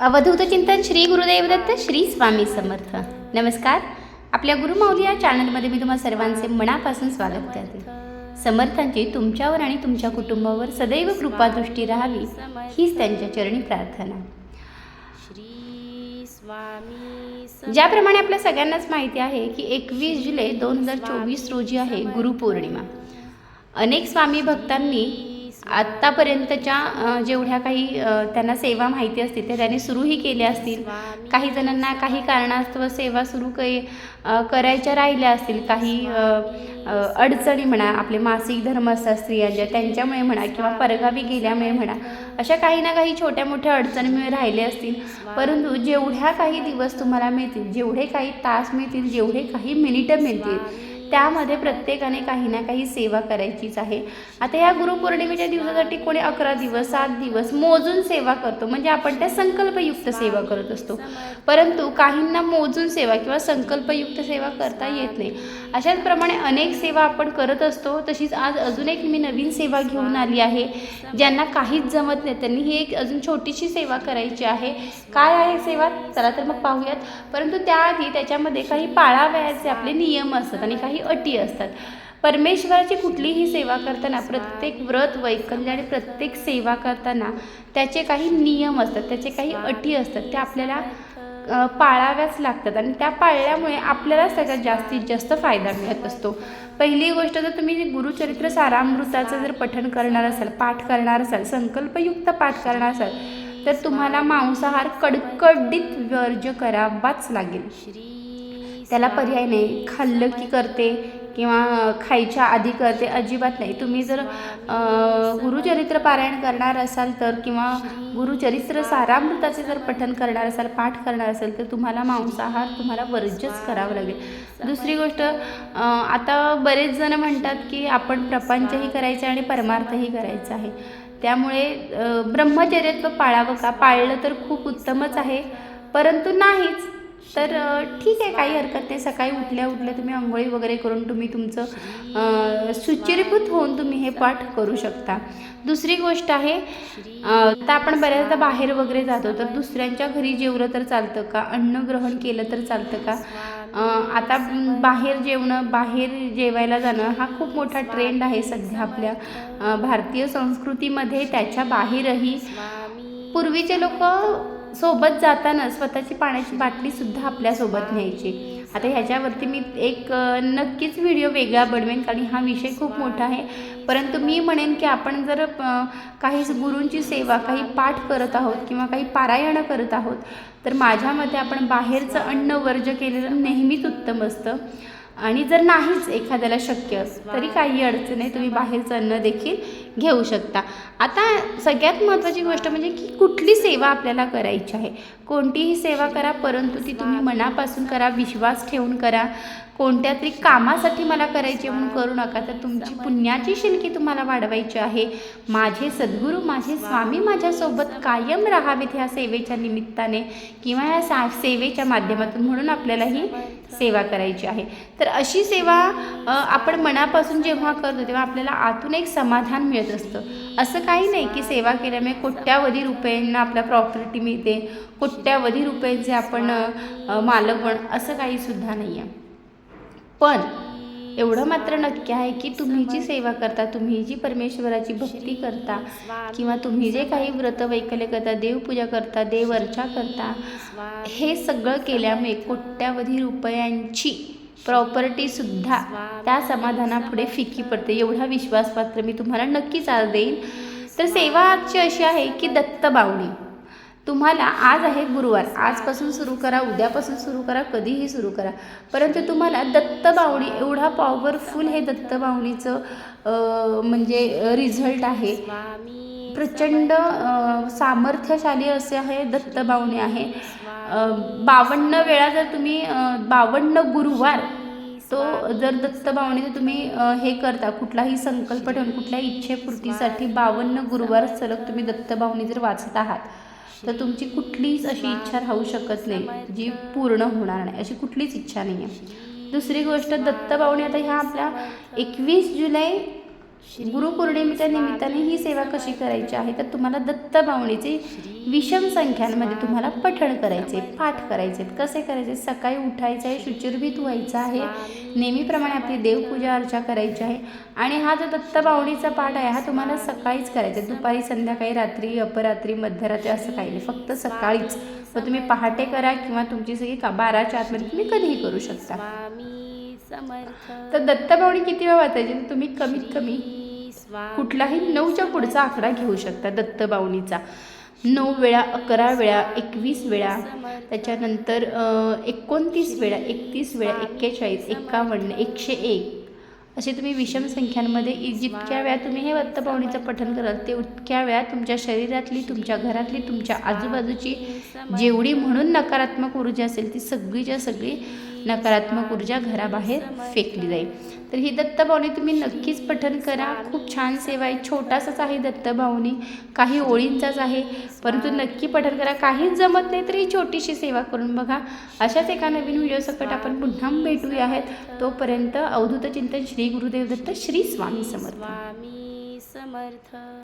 अवधूत चिंतन श्री गुरुदेव दत्त श्री स्वामी समर्थ. नमस्कार. आपल्या गुरुमाऊली या चॅनलमध्ये मी तुम्हाला सर्वांचे मनापासून स्वागत करते. समर्थांची तुमच्यावर आणि तुमच्या कुटुंबावर सदैव कृपादृष्टी राहावी हीच त्यांच्या चरणी प्रार्थना. श्री स्वामी ज्याप्रमाणे आपल्या सगळ्यांनाच माहिती आहे की एकवीस जुलै दोन हजार चोवीस रोजी आहे गुरुपौर्णिमा. अनेक स्वामी भक्तांनी आत्तापर्यंतच्या जेवढ्या काही त्यांना सेवा माहिती असतील त्या त्यांनी सुरूही केल्या असतील. काही जणांना काही कारणास्तव सेवा सुरू काही अ, करायच्या राहिल्या असतील. काही अडचणी म्हणा आपले मासिक धर्म असतात स्त्रियांच्या त्यांच्यामुळे म्हणा किंवा परगावी गेल्यामुळे म्हणा अशा काही ना काही छोट्या मोठ्या अडचणीमुळे राहिले असतील. परंतु जेवढ्या काही दिवस तुम्हाला मिळतील जेवढे काही तास मिळतील जेवढे काही मिनिटं मिळतील त्यामध्ये प्रत्येकाने काही ना काही सेवा करायचीच आहे. आता या गुरुपौर्णिमेच्या दिवसासाठी कोणी अकरा दिवस सात दिवस मोजून सेवा करतो. म्हणजे आपण त्या संकल्पयुक्त सेवा करत असतो. परंतु काहींना मोजून सेवा किंवा संकल्पयुक्त सेवा करता येत नाही. अशाच प्रमाणे अनेक सेवा आपण करत असतो. तशीच आज अजून एक मी नवीन सेवा घेऊन आली आहे. ज्यांना काहीच जमत नाही. त्यांनी ही एक अजून छोटीशी सेवा करायची आहे. काय आहे सेवा? चला तर मग पाहूयात. परंतु त्याआधी त्याच्यामध्ये काही पाळावयाचे आपले नियम असतात आणि काही अटी असतात. परमेश्वराची कुठलीही सेवा करताना प्रत्येक व्रत वैकल्य आणि प्रत्येक सेवा करताना त्याचे काही नियम असतात त्याचे काही अटी असतात त्या आपल्याला पाळाव्याच लागतात आणि त्या पाळल्यामुळे आपल्यालाच त्याचा जास्तीत जास्त फायदा मिळत असतो. पहिली गोष्ट जर तुम्ही गुरुचरित्र सारामृताचं जर पठण करणार असाल पाठ करणार असाल संकल्पयुक्त पाठ करणार असाल तर तुम्हाला मांसाहार कडकडीत वर्ज्य करावाच लागेल. श्री त्याला पर्याय नाही. खाल्लं की करते किंवा खायच्या आधी करते अजिबात नाही. तुम्ही जर गुरुचरित्र पारायण करणार असाल तर किंवा गुरुचरित्र सारामृताचे जर पठन करणार असाल पाठ करणार असाल तर तुम्हाला मांसाहार तुम्हाला वर्जच करावं लागेल. दुसरी गोष्ट आता बरेच जण म्हणतात की आपण प्रपंचही करायचं आणि परमार्थही करायचा आहे. त्यामुळे ब्रह्मचर्यत्व पाळावं का? पाळलं तर खूप उत्तमच आहे. परंतु नाहीच. तर ठीक आहे काही हरकत नाही. सकाळी उठल्या उठल्या तुम्ही आंघोळी वगैरे करून तुम्ही तुमचं सुचिरीभूत होऊन तुम्ही हे पाठ करू शकता. दुसरी गोष्ट आहे तर आता आपण बऱ्याचदा बाहेर वगैरे जातो तर दुसऱ्यांच्या घरी जेवलं तर चालतं का? अन्न ग्रहण केलं तर चालतं का? आता बाहेर जेवणं बाहेर जेवायला जाणं हा खूप मोठा ट्रेंड आहे सध्या आपल्या भारतीय संस्कृतीमध्ये. त्याच्या बाहेरही पूर्वीचे लोक सोबत जाताना स्वतःची पाण्याची बाटली सुद्धा आपल्यासोबत न्यायची. आता ह्याच्यावरती मी एक नक्कीच व्हिडिओ वेगळा बनवेन कारण हा विषय खूप मोठा आहे. परंतु मी म्हणेन की आपण जर काही गुरूंची सेवा काही पाठ करत आहोत किंवा काही पारायणं करत आहोत तर माझ्या मते आपण बाहेरचं अन्न वर्ज केलेलं नेहमीच उत्तम असतं. आणि जर नाहीच एखाद्याला शक्य तरी काही अडचण नाही. तुम्ही बाहेरचं अन्न देखील घेऊ शकता. आता सगळ्यात महत्त्वाची गोष्ट म्हणजे की कुठली सेवा आपल्याला करायची आहे? कोणतीही सेवा करा परंतु ती तुम्ही मनापासून करा विश्वास ठेवून करा. कोणत्या तरी कामासाठी मला करायची म्हणून करू नका. तर तुमची पुण्याची शिलकी तुम्हाला वाढवायची आहे. माझे सद्गुरू माझे स्वामी माझ्यासोबत कायम राहावेत ह्या सेवेच्या निमित्ताने किंवा ह्या सा सेवेच्या माध्यमातून म्हणून आपल्याला ही सेवा करायची आहे. तर अशी सेवा आपण मनापासून जेव्हा करतो तेव्हा आपल्याला आतून एक समाधान मिळतो. असतं. असं काही नाही की सेवा केल्यामुळे कोट्यावधी रुपयांना आपल्या प्रॉपर्टी मिळते. कोट्यावधी रुपयांचे आपण मालक बन असं काही सुद्धा नाही आहे पण एवढं मात्र नक्की आहे की तुम्ही जी सेवा करता तुम्ही जी परमेश्वराची भक्ती करता किंवा तुम्ही जे काही व्रत वैकल्य करता देवपूजा करता देवर्चा करता हे सगळं केल्यामुळे कोट्यावधी रुपयांची प्रॉपर्टीसुद्धा त्या समाधानापुढे फिकी पडते. एवढा विश्वासपात्र मी तुम्हाला नक्कीच आज देईन. तर सेवा आजची अशी आहे की दत्त बावणी. तुम्हाला आज आहे गुरुवार. आजपासून सुरू करा उद्यापासून सुरू करा कधीही सुरू करा. परंतु तुम्हाला दत्त बावणी एवढा पॉवरफुल हे दत्त बावणीचं म्हणजे रिझल्ट आहे. प्रचंड सामर्थ्यशाली असे आहे दत्तबावणे आहे. बावन्न वेळा जर तुम्ही बावन्न गुरुवार तो जर दत्त तुम्ही हे करता. कुठलाही संकल्प ठेवून कुठल्याही इच्छेपूर्तीसाठी बावन्न गुरुवार सलग तुम्ही दत्त जर वाचत आहात तर तुमची कुठलीच अशी इच्छा राहू शकत नाही जी पूर्ण होणार नाही. अशी कुठलीच इच्छा नाही आहे दुसरी गोष्ट दत्त आता ह्या आपल्या एकवीस जुलै गुरुपौर्णिमेच्या निमित्ताने ही सेवा कशी करायची आहे? तर तुम्हाला दत्तभावणीचे विषम संख्यांमध्ये तुम्हाला पठण करायचे पाठ करायचे कसे करायचे? सकाळी उठायचं आहे शुचिर्भीत व्हायचं आहे. नेहमीप्रमाणे आपली देवपूजा अर्चा करायची आहे. आणि हा जो दत्तभावणीचा पाठ आहे हा तुम्हाला सकाळीच करायचा आहे. दुपारी संध्याकाळी रात्री अपरात्री मध्यरात्री असं काही नाही. फक्त सकाळीच. मग तुम्ही पहाटे करा किंवा तुमची सगळी का बाराच्या आतमध्ये तुम्ही कधीही करू शकता. समर्थ. तर दत्तभावणी किती वेळा वाचायची? तुम्ही कमीत कमी कुठलाही नऊच्या पुढचा आकडा घेऊ शकता दत्तबावणीचा नऊ वेळा अकरा वेळा एकवीस वेळा त्याच्यानंतर एकोणतीस वेळा एकतीस वेळा एक्केचाळीस एकावन्न एकशे एक. असे तुम्ही विषम संख्यांमध्ये जितक्या वेळा तुम्ही हे दत्तबावणीचं पठण कराल तेवढ्या वेळा तुमच्या शरीरातली तुमच्या घरातली तुमच्या आजूबाजूची जेवढी म्हणून नकारात्मक ऊर्जा असेल ती सगळीच्या सगळी नकारात्मक ऊर्जा घराबाहेर फेकली जाईल. तर ही दत्तभावनी तुम्ही नक्कीच पठन करा. खूप छान सेवा आहे. छोटासाच आहे दत्तभावनी काही ओळींचाच आहे. परंतु नक्की पठन करा. काहीच जमत नाही तरी ही छोटीशी सेवा करून बघा. अशाच एका नवीन व्हिडिओ सकट आपण पुन्हा भेटूया आहेत. तोपर्यंत अवधूत चिंतन श्री गुरुदेव दत्त श्री स्वामी समर्थ. स्वामी समर्थ.